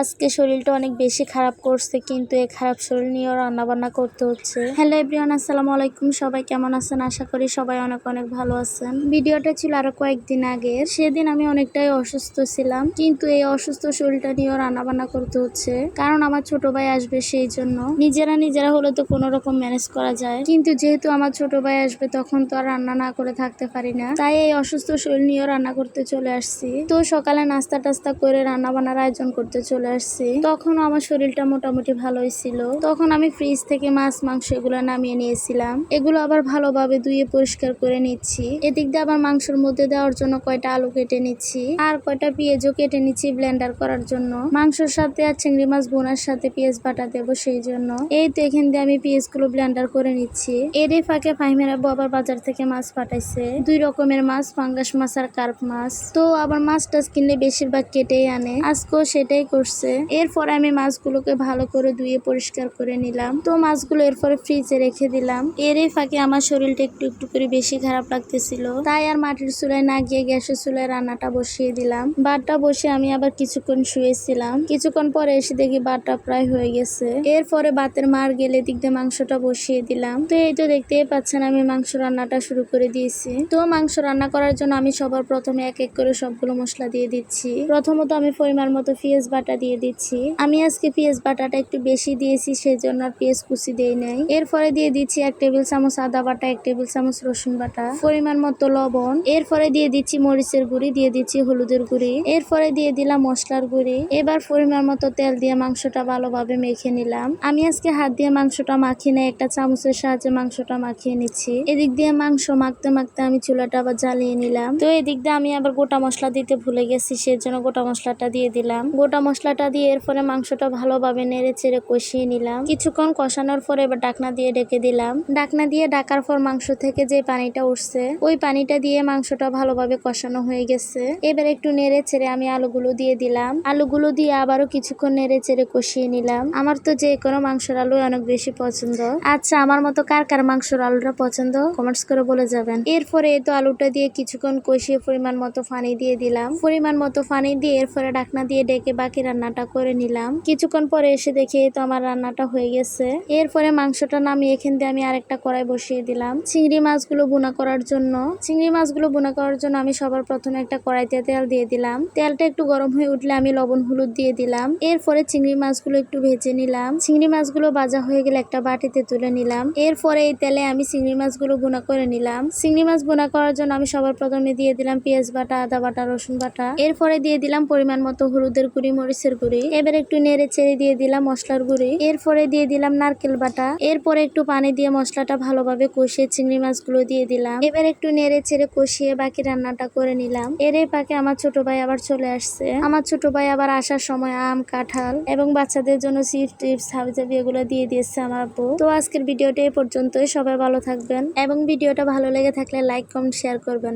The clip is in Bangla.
আজকে শরীরটা অনেক বেশি খারাপ করছে, কিন্তু এই খারাপ শরীর নিয়েও রান্না বান্না করতে হচ্ছে। হ্যালো এভরিওয়ান, আসসালামু আলাইকুম। সবাই কেমন আছেন? আশা করি সবাই অনেক অনেক ভালো আছেন। ভিডিওটা ছিল আরও কয়েকদিন আগের। সেদিন আমি অনেকটাই অসুস্থ ছিলাম, কিন্তু এই অসুস্থ শরীরটা নিয়েও রান্না বান্না করতে হচ্ছে। কারণ আমার ছোট ভাই আসবে সেই জন্য। নিজেরা নিজেরা হলে তো কোনো রকম ম্যানেজ করা যায়। কিন্তু যেহেতু আমার ছোট ভাই আসবে, তখন তো আর রান্না না করে থাকতে পারি না। তাই এই অসুস্থ শরীর নিয়েও রান্না করতে চলে আসছি। তো সকালে নাস্তা টাস্তা করে রান্না বান্নার আয়োজন করতে চলে আসছি তখন আমার শরীরটা মোটামুটি ভালোই ছিল। তখন আমি ফ্রিজ থেকে মাছ, মাংস এগুলো নামিয়ে নিয়েছিলাম। এগুলো আবার ভালোভাবে ধুয়ে পরিষ্কার করে নিচ্ছি। এদিক দিয়ে আবার মাংসের মধ্যে দেওয়ার জন্য কয়টা আলু কেটে নিচ্ছি আর কয়টা পেঁয়াজও কেটে নিচ্ছি ব্লেন্ডার করার জন্য। মাংসের সাথে আর চিংড়ি মাছ বোনার সাথে পেঁয়াজ বাটা দেবো সেই জন্য। এই তো এখান দিয়ে আমি পেঁয়াজগুলো ব্লেন্ডার করে নিচ্ছি। এরই ফাঁকে ফাহিমের আব্বু আবার বাজার থেকে মাছ পাঠাইছে। দুই রকমের মাছ পাঙ্গাস মাছ আর কার্প মাছ। তো আবার মাছ টাছ কিনলে বেশিরভাগ কেটেই আনে। আজকেও সেটাই করছে। এরপর আমি মাছগুলোকে ভালো করে ধুয়ে পরিষ্কার করে নিলাম। তো মাছগুলো এরপরে ফ্রিজে রেখে দিলাম। এরই ফাঁকে আমার শরীরটা একটু একটু করে বেশি খারাপ লাগতেছিল। তাই আর মাটির চুলায় না গিয়ে গ্যাসের চুলায় রান্নাটা বসিয়ে দিলাম। বাটটা বসে আমি আবার কিছুক্ষণ শুয়েছিলাম। কিছুক্ষণ পরে এসে দেখি বাটটা প্রায় হয়ে গেছে। এরপরে বাতের মার গেলে দিক দিয়ে মাংসটা বসিয়ে দিলাম। তো এই তো দেখতেই পাচ্ছেন আমি মাংস রান্নাটা শুরু করে দিয়েছি। তো মাংস রান্না করার জন্য আমি সবার প্রথমে এক এক করে সবগুলো মশলা দিয়ে দিচ্ছি। প্রথমত আমি পরিমাণ মতো পেঁয়াজ বাটা দিয়ে দিচ্ছি। আমি আজকে পেঁয়াজ বাটাটা একটু বেশি দিয়েছি সেই জন্য আর পেঁয়াজ কুচি দেই নাই। এরপরে দিয়ে দিচ্ছি এক টেবিল চামচ আদা বাটা, এক টেবিল চামচ রসুন বাটা। পরিমাণ মতো লবণ। এরপরে দিয়ে দিচ্ছি মরিচের গুঁড়ি, দিয়ে দিচ্ছি হলুদের গুঁড়ি। এরপরে দিয়ে দিলাম মশলার গুঁড়ি। এবার পরিমাণ মতো তেল দিয়ে মাংসটা ভালোভাবে মেখে নিলাম। আমি আজকে হাত দিয়ে মাংসটা মাখিয়ে নেই, একটা চামচের সাহায্যে মাংসটা মাখিয়ে নিচ্ছি। এদিক দিয়ে মাংস মাখতে মাখতে আমি চুলাটা আবার জ্বালিয়ে নিলাম। তো এদিক দিয়ে আমি আবার গোটা মশলা দিতে ভুলে গেছি, সেজন্য গোটা মশলাটা দিয়ে দিলাম। গোটা মশলাটা দিয়ে এরপরে মাংসটা ভালোভাবে নেড়ে চেড়ে কষিয়ে নিলাম। কিছুক্ষণ কষানোর পরে এবার ডাকনা দিয়ে ডেকে দিলাম। ডাকনা দিয়ে ডাকার পর মাংস থেকে যে পানিটা উঠছে, ওই পানিটা দিয়ে মাংসটা ভালোভাবে কষানো হয়ে গেছে। এবার একটু নেড়ে চেড়ে আমি আলুগুলো দিয়ে দিলাম। আলুগুলো দিয়ে আবারও কিছুক্ষণ নেড়ে চেড়ে কষিয়ে নিলাম। আমার তো যে কোনো মাংসের আলু অনেক বেশি পছন্দ। আচ্ছা আমার মতো কার কার মাংসের আলুটা পছন্দ? কমেন্টস করে বলে যাবেন। এরপরে তো আলুটা দিয়ে কিছুক্ষণ কষিয়ে পরিমাণ মতো পানি দিয়ে দিলাম। পরিমাণ মতো পানি দিয়ে এরপরে ডাকনা দিয়ে ডেকে বাকি রান্নাটা করে নিলাম। কিছুক্ষণ পরে এসে দেখি তো আমার রান্নাটা হয়ে গেছে। এরপরে মাংসটা নামিয়ে এখান দিয়ে আমি আরেকটা কড়াই বসিয়ে দিলাম। চিংড়ি মাছগুলো বোনা করার জন্য। চিংড়ি মাছগুলো বোনা করার জন্য আমি সবার প্রথমে একটা কড়াইতে তেল দিয়ে দিলাম। তেলটা একটু গরম হয়ে উঠলে আমি লবণ, হলুদ দিয়ে দিলাম। এরপরে চিংড়ি মাছগুলো একটু ভেজে নিলাম। চিংড়ি মাছগুলো ভাজা হয়ে গেলে একটা বাটিতে তুলে নিলাম। এরপরে এই তেলে আমি চিংড়ি মাছগুলো বোনা করে নিলাম। চিংড়ি মাছ বোনা করার জন্য আমি সবার প্রথমে দিয়ে দিলাম পেঁয়াজ বাটা, আদা বাটা, রসুন বাটা। এরপরে দিয়ে দিলাম পরিমাণ মতো হলুদের গুঁড়ি, মরিচের গুঁড়ি। এবার একটু নেড়ে ছেড়ে দিয়ে দিলাম মশলার গুঁড়ি। এরপরে দিয়ে দিলাম নারকেল বাটা। এরপরে একটু পানি দিয়ে মশলাটা ভালোভাবে কষিয়ে চিংড়ি মাছগুলো দিয়ে দিলাম। এবার একটু নেড়ে ছেড়ে কষিয়ে বাকি রান্নাটা করে নিলাম। এর পাকে আমার ছোট ভাই আবার চলে আসছে। আমার ছোট ভাই আবার আসার সময় আম, কাঁঠাল এবং বাচ্চাদের জন্য চিপস, টিপস, হাবিজাবি এগুলো দিয়ে দিয়েছে আমার আব্বু তো আজকের ভিডিওটা এই পর্যন্তই। সবাই ভালো থাকবেন এবং ভিডিওটা ভালো লেগে থাকলে লাইক, কমেন্ট, শেয়ার করবেন।